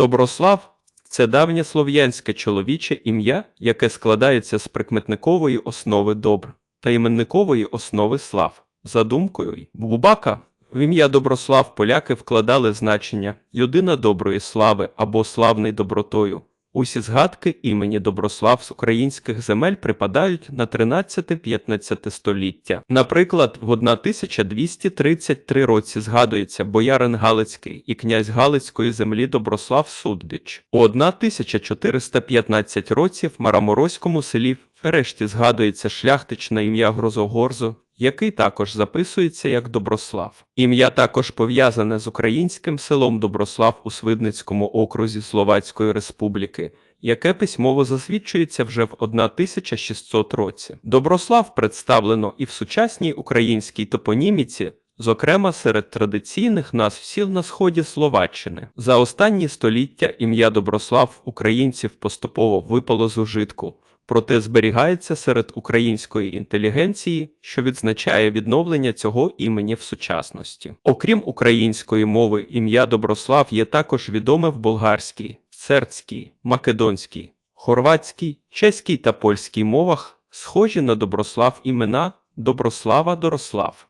Доброслав це давнє слов'янське чоловіче ім'я, яке складається з прикметникової основи добр та іменникової основи слав. За думкою Бубака, в ім'я Доброслав поляки вкладали значення людина доброї слави або славний добротою. Усі згадки імені Доброслав з українських земель припадають на 13-15 століття. Наприклад, в 1233 році згадується боярин Галицький і князь Галицької землі Доброслав Суддич. У 1415 році в Мараморозькому селі Ферешті згадується шляхтич на ім'я Грозогорзо, який також записується як Доброслав. Ім'я також пов'язане з українським селом Доброслав у Свидницькому окрузі Словацької Республіки, яке письмово засвідчується вже в 1600 році. Доброслав представлено і в сучасній українській топоніміці, зокрема серед традиційних назв сіл на сході Словаччини. За останні століття ім'я Доброслав українців поступово випало з ужитку проте зберігається серед української інтелігенції, що відзначає відновлення цього імені в сучасності. Окрім української мови, ім'я Доброслав є також відоме в болгарській, сербській, македонській, хорватській, чеській та польській мовах, схожі на Доброслав імена Доброслава Дорослав.